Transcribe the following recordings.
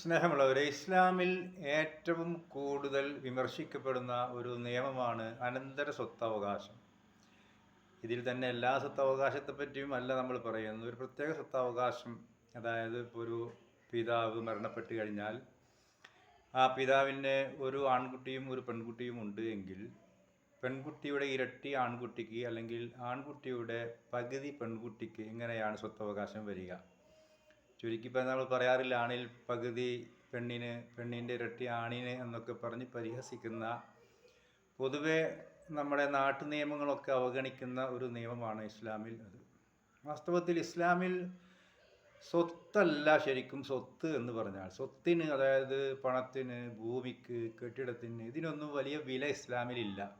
സ്നേഹമുള്ളവരെ ഇസ്ലാമിൽ ഏറ്റവും കൂടുതൽ വിമർശിക്കപ്പെടുന്ന ഒരു നിയമമാണ് അനന്തര സ്വത്തവകാശം. ഇതിൽ തന്നെ എല്ലാ സ്വത്തവകാശത്തെ പറ്റിയും അല്ല നമ്മൾ പറയുന്നത്. ഒരു പ്രത്യേക സ്വത്തവകാശം അതായത് ഇപ്പോൾ ഒരു പിതാവ് മരണപ്പെട്ട് കഴിഞ്ഞാൽ ആ പിതാവിന് ഒരു ആൺകുട്ടിയും ഒരു പെൺകുട്ടിയും ഉണ്ട് എങ്കിൽ പെൺകുട്ടിയുടെ ഇരട്ടി ആൺകുട്ടിക്ക് അല്ലെങ്കിൽ ആൺകുട്ടിയുടെ പകുതി പെൺകുട്ടിക്ക് എങ്ങനെയാണ് സ്വത്തവകാശം വരിക? ചുരുക്കി പറഞ്ഞാൽ നമ്മൾ പറയാറില്ല ആണിൽ പകുതി പെണ്ണിന് പെണ്ണിന്റെ ഇരട്ടി ആണിന് എന്നൊക്കെ പറഞ്ഞ് പരിഹസിക്കുന്ന പൊതുവെ നമ്മുടെ നാട്ടു നിയമങ്ങളൊക്കെ അവഗണിക്കുന്ന ഒരു നിയമമാണ് ഇസ്ലാമിൽ അത്. വാസ്തവത്തിൽ ഇസ്ലാമിൽ സ്വത്തല്ല ശരിക്കും സ്വത്ത് എന്ന് പറഞ്ഞാൽ സ്വത്തിന് അതായത് പണത്തിന് ഭൂമിക്ക് കെട്ടിടത്തിന് ഇതിനൊന്നും വലിയ വില ഇസ്ലാമിലില്ല.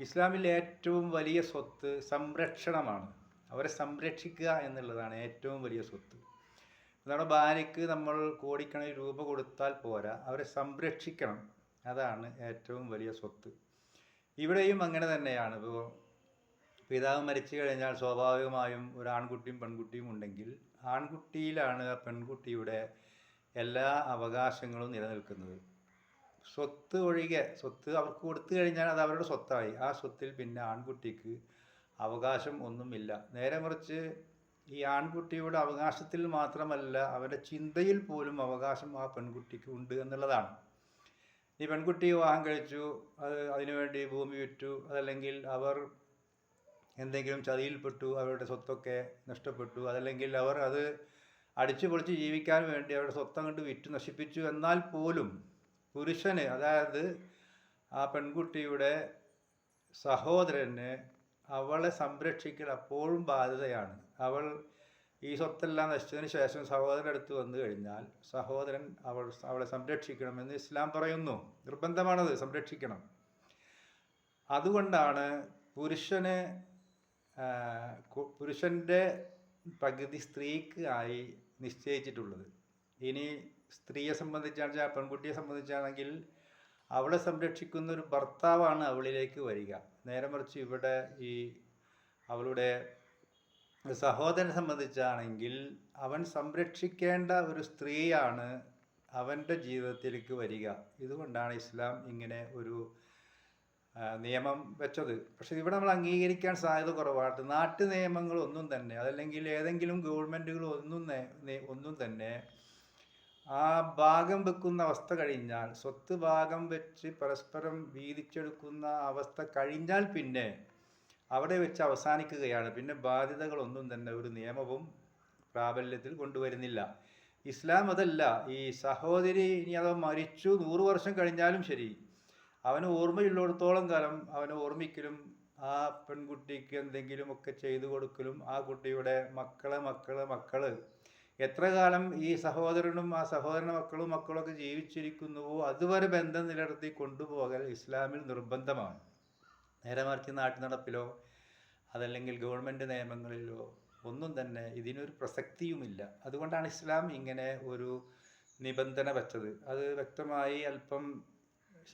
ഇസ്ലാമിൽ ഏറ്റവും വലിയ സ്വത്ത് സംരക്ഷണമാണ്. അവരെ സംരക്ഷിക്കുക എന്നുള്ളതാണ് ഏറ്റവും വലിയ സ്വത്ത്. നമ്മുടെ ഭാര്യയ്ക്ക് നമ്മൾ കോടിക്കണ രൂപ കൊടുത്താൽ പോരാ. അവരെ സംരക്ഷിക്കണം. അതാണ് ഏറ്റവും വലിയ സ്വത്ത്. ഇവിടെയും അങ്ങനെ തന്നെയാണ്. ഇപ്പോൾ പിതാവ് മരിച്ചു കഴിഞ്ഞാൽ സ്വാഭാവികമായും ഒരു ആൺകുട്ടിയും പെൺകുട്ടിയും ഉണ്ടെങ്കിൽ ആൺകുട്ടിയിലാണ് ആ പെൺകുട്ടിയുടെ എല്ലാ അവകാശങ്ങളും നിലനിൽക്കുന്നത്. സ്വത്ത് ഒഴികെ സ്വത്ത് അവർക്ക് കൊടുത്തു കഴിഞ്ഞാൽ അത് അവരുടെ സ്വത്തായി. ആ സ്വത്തിൽ പിന്നെ ആൺകുട്ടിക്ക് അവകാശം ഒന്നുമില്ല. നേരെ മറിച്ച് ഈ ആൺകുട്ടിയുടെ അവകാശത്തിൽ മാത്രമല്ല അവരുടെ ചിന്തയിൽ പോലും അവകാശം ആ പെൺകുട്ടിക്ക് ഉണ്ട് എന്നുള്ളതാണ്. ഈ പെൺകുട്ടി വിവാഹം കഴിച്ചു അത് അതിനുവേണ്ടി ഭൂമി വിറ്റു അതല്ലെങ്കിൽ അവർ എന്തെങ്കിലും ചതിയിൽപ്പെട്ടു അവരുടെ സ്വത്തൊക്കെ നഷ്ടപ്പെട്ടു അതല്ലെങ്കിൽ അവർ അത് അടിച്ചു പൊളിച്ച് ജീവിക്കാൻ വേണ്ടി അവരുടെ സ്വത്തം കണ്ട് വിറ്റ് നശിപ്പിച്ചു എന്നാൽ പോലും പുരുഷന് അതായത് ആ പെൺകുട്ടിയുടെ സഹോദരന് അവളെ സംരക്ഷിക്കൽ അപ്പോഴും ബാധ്യതയാണ്. അവൾ ഈ സ്വത്തെല്ലാം നശിച്ചതിന് ശേഷം സഹോദരൻ അടുത്ത് വന്നു കഴിഞ്ഞാൽ സഹോദരൻ അവൾ അവളെ സംരക്ഷിക്കണമെന്ന് ഇസ്ലാം പറയുന്നു. നിർബന്ധമാണത് സംരക്ഷിക്കണം. അതുകൊണ്ടാണ് പുരുഷന് പുരുഷന്റെ പകുതി സ്ത്രീക്ക് ആയി നിശ്ചയിച്ചിട്ടുള്ളത്. ഇനി സ്ത്രീയെ സംബന്ധിച്ചാണെങ്കിൽ പെൺകുട്ടിയെ സംബന്ധിച്ചാണെങ്കിൽ അവളെ സംരക്ഷിക്കുന്ന ഒരു ഭർത്താവാണ് അവളിലേക്ക് വരിക. നേരെ മറിച്ച് ഇവിടെ ഈ അവളുടെ സഹോദരനെ സംബന്ധിച്ചാണെങ്കിൽ അവൻ സംരക്ഷിക്കേണ്ട ഒരു സ്ത്രീയാണ് അവന്റെ ജീവിതത്തിലേക്ക് വരിക. ഇതുകൊണ്ടാണ് ഇസ്ലാം ഇങ്ങനെ ഒരു നിയമം വെച്ചത്. പക്ഷെ ഇവിടെ നമ്മൾ അംഗീകരിക്കാൻ സാധ്യത കുറവാണ്. നാട്ടു നിയമങ്ങളൊന്നും തന്നെ അതല്ലെങ്കിൽ ഏതെങ്കിലും ഗവൺമെന്റുകൾ ഒന്നും ഒന്നും തന്നെ ആ ഭാഗം വെക്കുന്ന അവസ്ഥ കഴിഞ്ഞാൽ സ്വത്ത് ഭാഗം വെച്ച് പരസ്പരം വീതിച്ചെടുക്കുന്ന അവസ്ഥ കഴിഞ്ഞാൽ പിന്നെ അവിടെ വെച്ച് അവസാനിക്കുകയാണ്. പിന്നെ ബാധ്യതകളൊന്നും തന്നെ ഒരു നിയമവും പ്രാബല്യത്തിൽ കൊണ്ടുവരുന്നില്ല. ഇസ്ലാം അതല്ല ഈ സഹോദരി ഇനി അത് മരിച്ചു നൂറ് വർഷം കഴിഞ്ഞാലും ശരി അവന് ഓർമ്മയുള്ളിടത്തോളം കാലം അവന് ഓർമ്മിക്കലും ആ പെൺകുട്ടിക്ക് എന്തെങ്കിലുമൊക്കെ ചെയ്തു കൊടുക്കലും ആ കുട്ടിയുടെ മക്കളെ മക്കളെ മക്കൾ എത്ര കാലം ഈ സഹോദരനും ആ സഹോദര മക്കളും മക്കളൊക്കെ ജീവിച്ചിരിക്കുന്നുവോ അതുവരെ ബന്ധം നിലനിർത്തി കൊണ്ടുപോകൽ ഇസ്ലാമിൽ നിർബന്ധമാണ്. നേരെ മറിച്ച് നാട്ടു നടപ്പിലോ അതല്ലെങ്കിൽ ഗവൺമെന്റ് നിയമങ്ങളിലോ ഒന്നും തന്നെ ഇതിനൊരു പ്രസക്തിയുമില്ല. അതുകൊണ്ടാണ് ഇസ്ലാം ഇങ്ങനെ ഒരു നിബന്ധന വെച്ചത്. അത് വ്യക്തമായി അല്പം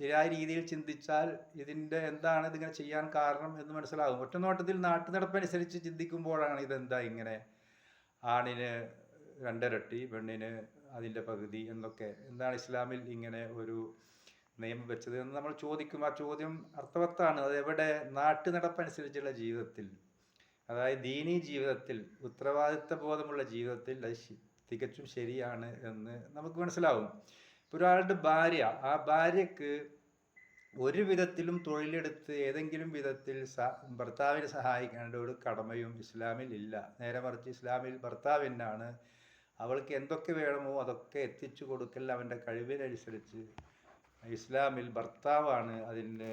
ശരിയായ രീതിയിൽ ചിന്തിച്ചാൽ ഇതിന്റെ എന്താണ് ഇതിങ്ങനെ ചെയ്യാൻ കാരണം എന്ന് മനസ്സിലാകും. ഒറ്റ നോട്ടത്തിൽ നാട്ടു നടപ്പനുസരിച്ച് ചിന്തിക്കുമ്പോഴാണ് ഇതെന്താ ഇങ്ങനെ ആണിന് രണ്ടിരട്ടി പെണ്ണിന് അതിന്റെ പകുതി എന്നൊക്കെ. എന്താണ് ഇസ്ലാമിൽ ഇങ്ങനെ ഒരു നിയമം വെച്ചത് എന്ന് നമ്മൾ ചോദിക്കും. ആ ചോദ്യം അർത്ഥവത്താണ്. അത് എവിടെ? നാട്ടു നടപ്പനുസരിച്ചുള്ള ജീവിതത്തിൽ. അതായത് ദീനീ ജീവിതത്തിൽ ഉത്തരവാദിത്ത ബോധമുള്ള ജീവിതത്തിൽ അത് തികച്ചും ശരിയാണ് എന്ന് നമുക്ക് മനസ്സിലാവും. ഒരാളുടെ ഭാര്യ ആ ഭാര്യക്ക് ഒരു വിധത്തിലും തൊഴിലെടുത്ത് ഏതെങ്കിലും വിധത്തിൽ ഭർത്താവിനെ സഹായിക്കേണ്ട ഒരു കടമയും ഇസ്ലാമിൽ ഇല്ല. നേരെ മറിച്ച് ഇസ്ലാമിൽ ഭർത്താവിനാണ് അവൾക്ക് എന്തൊക്കെ വേണമോ അതൊക്കെ എത്തിച്ചു കൊടുക്കൽ അവന്റെ കഴിവിനനുസരിച്ച്. ഇസ്ലാമിൽ ഭർത്താവാണ് അതിന്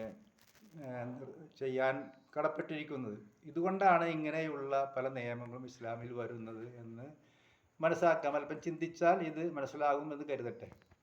ചെയ്യാൻ കടപ്പെട്ടിരിക്കുന്നത്. ഇതുകൊണ്ടാണ് ഇങ്ങനെയുള്ള പല നിയമങ്ങളും ഇസ്ലാമിൽ വരുന്നത് എന്ന് മനസ്സിലാക്കാം അല്പം ചിന്തിച്ചാൽ ഇത് മനസ്സിലാകും എന്ന് കരുതട്ടെ.